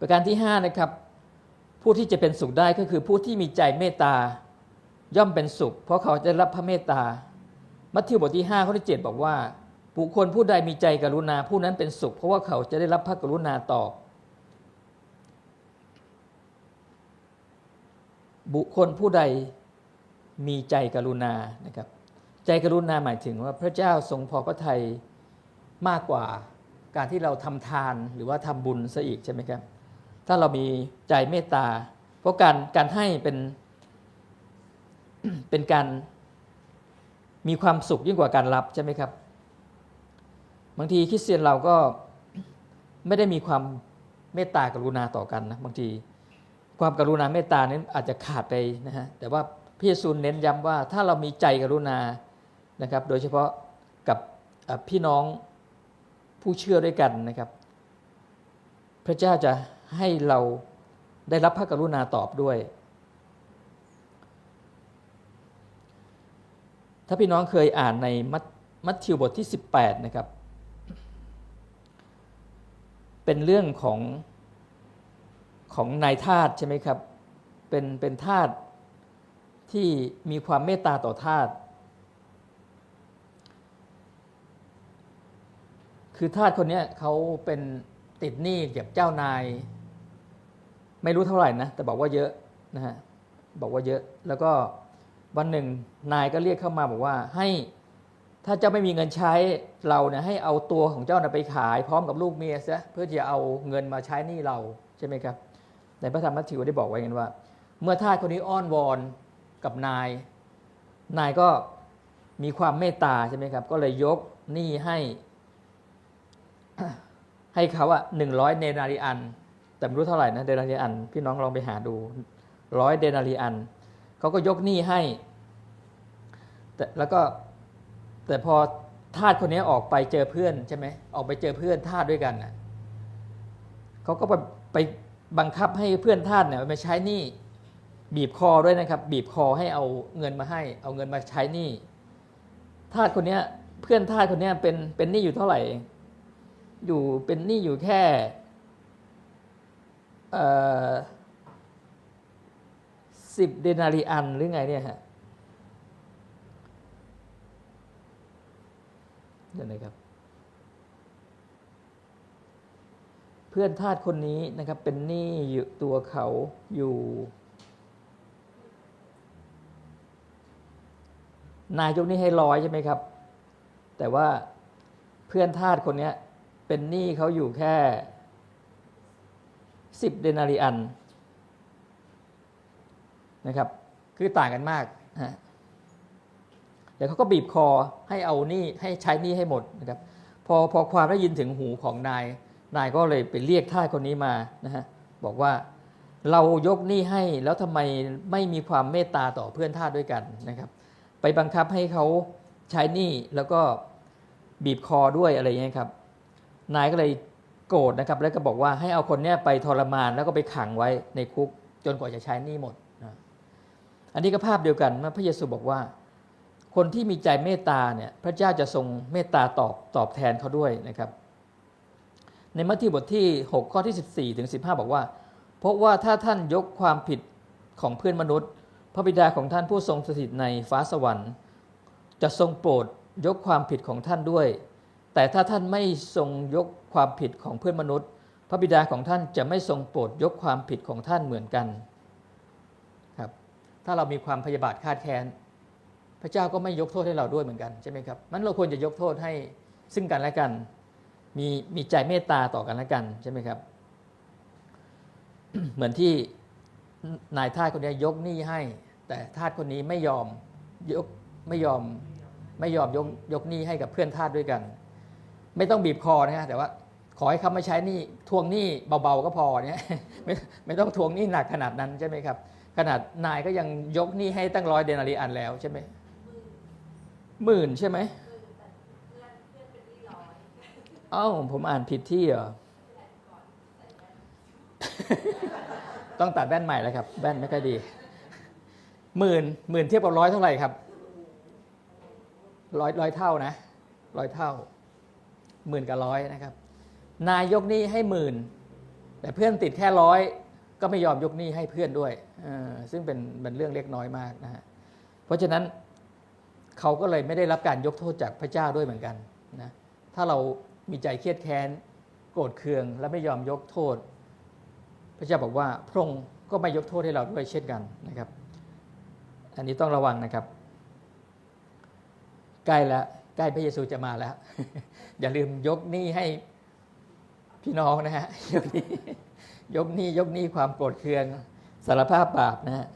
ประการที่ห้านะครับผู้ที่จะเป็นสุขได้ก็คือผู้ที่มีใจเมตตาย่อมเป็นสุข เพราะเขาจะได้รับพระเมตตา มัทธิวบทที่5ข้อที่7บอกว่า บุคคลผู้ใดมีใจกรุณาผู้นั้นเป็นสุข เพราะว่าเขาจะได้รับพระกรุณาตอบบุคคลผู้ใดมีใจกรุณานะครับ ใจกรุณาหมายถึงว่าพระเจ้าทรงพอพระทัยมากกว่าการที่เราทำทานหรือว่าทำบุญซะอีกใช่ไหมครับ ถ้าเรามีใจเมตตา เพราะการการให้เป็นเป็นการมีความสุขยิ่งกว่าการรับใช่ไหมครับ บางทีคริสเตียนเราก็ไม่ได้มีความเมตตากรุณาต่อกันนะบางทีความกรุณาเมตตานั้นอาจจะขาดไปนะฮะแต่ว่าพระเยซูเน้นย้ำว่าถ้าเรามีใจกรุณานะครับ โดยเฉพาะกับพี่น้องผู้เชื่อด้วยกันนะครับ พระเจ้าจะ ให้เราได้รับพระกรุณาตอบด้วย ถ้าพี่น้องเคยอ่านในมัทธิวบทที่ 18 นะครับ เป็นเรื่องของของนายทาสใช่ไหมครับ เป็นเป็นทาสที่มีความเมตตาต่อทาสคือทาสคนนี้เขาเป็นติดหนี้กับเจ้านาย ไม่รู้เท่าไหร่นะแต่บอกว่าเยอะนะฮะบอกว่าเยอะแล้วก็วันหนึ่งนายก็เรียกเข้ามาบอกว่าให้ถ้าเจ้าไม่มีเงินใช้เราเนี่ยให้เอาตัวของเจ้าไปขายพร้อมกับลูกเมียซะเพื่อจะเอาเงินมาใช้หนี้เราใช่ไหมครับ ในพระธรรมมัทธิวได้บอกไว้กันว่า เมื่อทาสคนนี้อ้อนวอนกับนาย นายก็มีความเมตตาใช่ไหมครับ ก็เลยยกหนี้ให้ ให้เขาอะหนึ่งร้อยเดนาริอัน แต่ไม่รู้เท่าไหร่นะเดนาริอัน พี่น้องลองไปหาดูร้อยเดนาริอันเขาก็ยกหนี้ให้ แต่แล้วก็แต่พอทาสคนนี้ออกไปเจอเพื่อนใช่ไหมออกไปเจอเพื่อนทาสด้วยกันน่ะเขาก็ไปไปบังคับให้เพื่อนทาสเนี่ยมาใช้หนี้บีบคอด้วยนะครับ บีบคอให้เอาเงินมาให้ เอาเงินมาใช้หนี้ทาสคนเนี้ย เพื่อนทาสคนเนี้ยเป็นเป็นหนี้อยู่เท่าไหร่อยู่เป็นหนี้อยู่แค่ สิบเดนาริอันหรือไงเนี่ยฮะเดี๋ยวนะครับ เพื่อนทาสคนนี้นะครับ เป็นหนี้อยู่ตัวเขาอยู่ นายยกนี้ให้ร้อยใช่ไหมครับ แต่ว่าเพื่อนทาสคนนี้เป็นหนี้เขาอยู่แค่ สิบเดนาริอันนะครับ คือต่างกันมากฮะเดี๋ยวเขาก็บีบคอให้เอาหนี้ให้ใช้หนี้ให้หมดนะครับ พอพอความได้ยินถึงหูของนาย นายก็เลยไปเรียกท่าคนนี้มานะฮะบอกว่าเรายกหนี้ให้แล้วทำไมไม่มีความเมตตาต่อเพื่อนทาสด้วยกันนะครับ ไปบังคับให้เขาใช้หนี้แล้วก็บีบคอด้วยอะไรอย่างเงี้ยครับ นายก็เลย โกรธนะครับ แล้วก็บอกว่าให้เอาคนเนี้ยไปทรมานแล้วก็ไปขังไว้ในคุกจนกว่าจะใช้หนี้หมดนะอันนี้ก็ภาพเดียวกันเมื่อพระเยซูบอกว่า คนที่มีใจเมตตาเนี่ยพระเจ้าจะทรงเมตตาตอบตอบแทนเขาด้วยนะครับ ในมัทธิวบทที่ 6 ข้อที่ 14ถึง15 บอกว่า เพราะว่าถ้าท่านยกความผิดของเพื่อนมนุษย์ พระบิดาของท่านผู้ทรงสถิตในฟ้าสวรรค์ จะทรงโปรดยกความผิดของท่านด้วย แต่ถ้าท่านไม่ทรงยกความผิดของเพื่อนมนุษย์ พระบิดาของท่านจะไม่ทรงโปรดยกความผิดของท่านเหมือนกันครับถ้าเรามีความพยาบาทคาดแค้นพระเจ้าก็ไม่ยกโทษให้เราด้วยเหมือนกันใช่ไหมครับมันเราควรจะยกโทษให้ซึ่งกันและกัน มีมีใจเมตตาต่อกันและกันใช่ไหมครับ เหมือนที่นายทาสคนนี้ยกหนี้ให้ แต่ทาสคนนี้ไม่ยอมยกไม่ยอมไม่ยอมยกยกหนี้ให้กับเพื่อนทาสด้วยกัน ไม่ต้องบีบคอนะฮะแต่ว่าขอให้เขาไมาใช้นี้ทวงหนี้เบาๆก็พอเนี่ยไม่ไม่ต้องทวงหนี้หนักขนาดนั้นใช่ไหมครับ ขนาดนายก็ยังยกหนี้ให้ตั้งร้อยเดนารีอันแล้วใช่ไหมหมื่นใช่ไหมเอ้าผมอ่านผิดที่เหรอต้องตัดแว่นใหม่แล้วครับแว่นไม่ค่อยดีหมื่นหมื่นเทียบกับร้อยเท่าไหร่ครับร้อยร้อยเท่านะร้อยเท่า หมื่นกับร้อยนะครับ นายยกหนี้ให้หมื่นแต่เพื่อนติดแค่ร้อยก็ไม่ยอมยกหนี้ให้เพื่อนด้วยซึ่งเป็นเป็นเรื่องเล็กน้อยมากนะฮะเพราะฉะนั้นเขาก็เลยไม่ได้รับการยกโทษจากพระเจ้าด้วยเหมือนกันนะถ้าเรามีใจเครียดแค้นโกรธเคือง และไม่ยอมยกโทษ พระเจ้าบอกว่าพระองค์ก็ไม่ยกโทษให้เราด้วยเช่นกันนะครับ อันนี้ต้องระวังนะครับ ใกล้แล้ว ล้พระเยซูจะมาแล้ว อย่าลืมยกหนี้ให้พี่น้องนะฮะยกหนี้ยกหนี้ยกหนี้ความโกรธเคืองสารภาพบาปนะฮะ